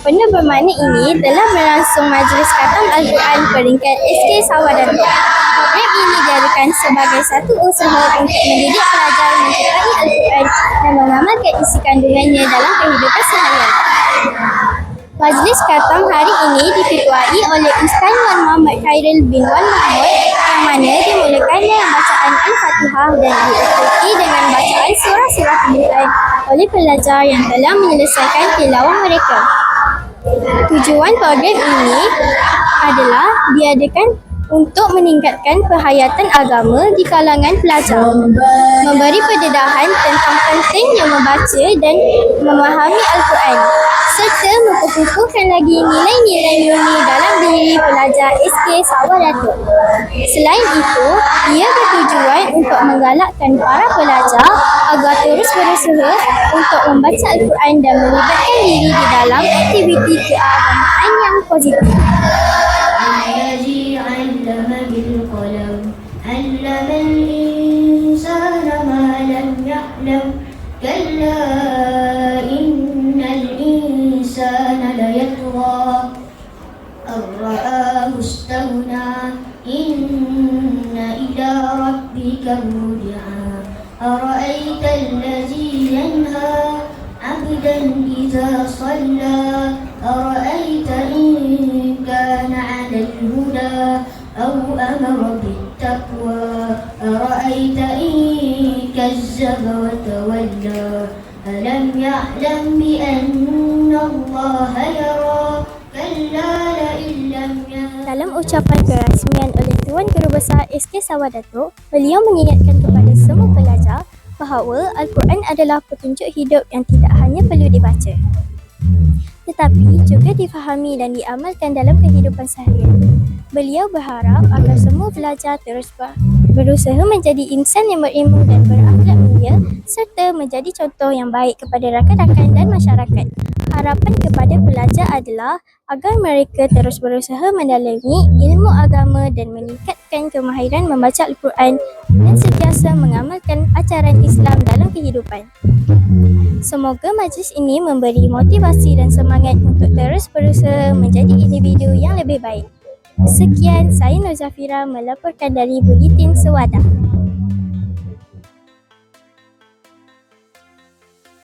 penuh bermakna ini telah berlangsung Majlis Khatam Al-Quran peringkat SK Sawadana. Program ini diadakan sebagai satu usaha untuk mendidik pelajar mencintai Al-Quran dan mengamalkan isi kandungannya dalam kehidupan seharian. Majlis Khatam hari ini diketuai oleh Ustaz Wan Muhammad Khairul bin Wan Mahmud yang mana dimulakan dengan bacaan Al-Fatihah dan diikuti dengan bacaan surah-surah pilihan oleh pelajar yang telah menyelesaikan tilawah mereka. Tujuan program ini adalah diadakan untuk meningkatkan perhayatan agama di kalangan pelajar, memberi pendedahan tentang pentingnya membaca dan memahami Al-Quran, serta memperkukuhkan lagi nilai-nilai murni dalam diri pelajar SK Sabah Datuk. Selain itu, ia untuk menggalakkan para pelajar agar terus berusaha untuk membaca Al-Quran dan melibatkan diri di dalam aktiviti keagamaan yang positif. الذي علم بالقلم علم الإنسان ما لم يعلم كلا إن الإنسان ليطغى أن رآه استغنى إن إلى ربك الرجعى أرأيت الذي ينهى عبدا إذا صلى؟ أرأيت إن كان على الهدى أو أمر بالتقوى؟ أرأيت إن كذب وتولى؟ ألم يعلم بأن الله يرى؟ كلا لئن لم يهتد Dalam ucapan Guru Besar SK Sawah Datuk, beliau mengingatkan kepada semua pelajar bahawa Al-Quran adalah petunjuk hidup yang tidak hanya perlu dibaca tetapi juga difahami dan diamalkan dalam kehidupan seharian. Beliau berharap agar semua pelajar terus ber- berusaha menjadi insan yang berilmu dan berakhlak mulia serta menjadi contoh yang baik kepada rakan-rakan dan masyarakat. Harapan kepada pelajar adalah agar mereka terus berusaha mendalami ilmu agama dan meningkatkan kemahiran membaca Al-Quran dan sentiasa mengamalkan ajaran Islam dalam kehidupan. Semoga majlis ini memberi motivasi dan semangat untuk terus berusaha menjadi individu yang lebih baik. Sekian, saya Nur Zafira melaporkan dari Buletin Sewadah.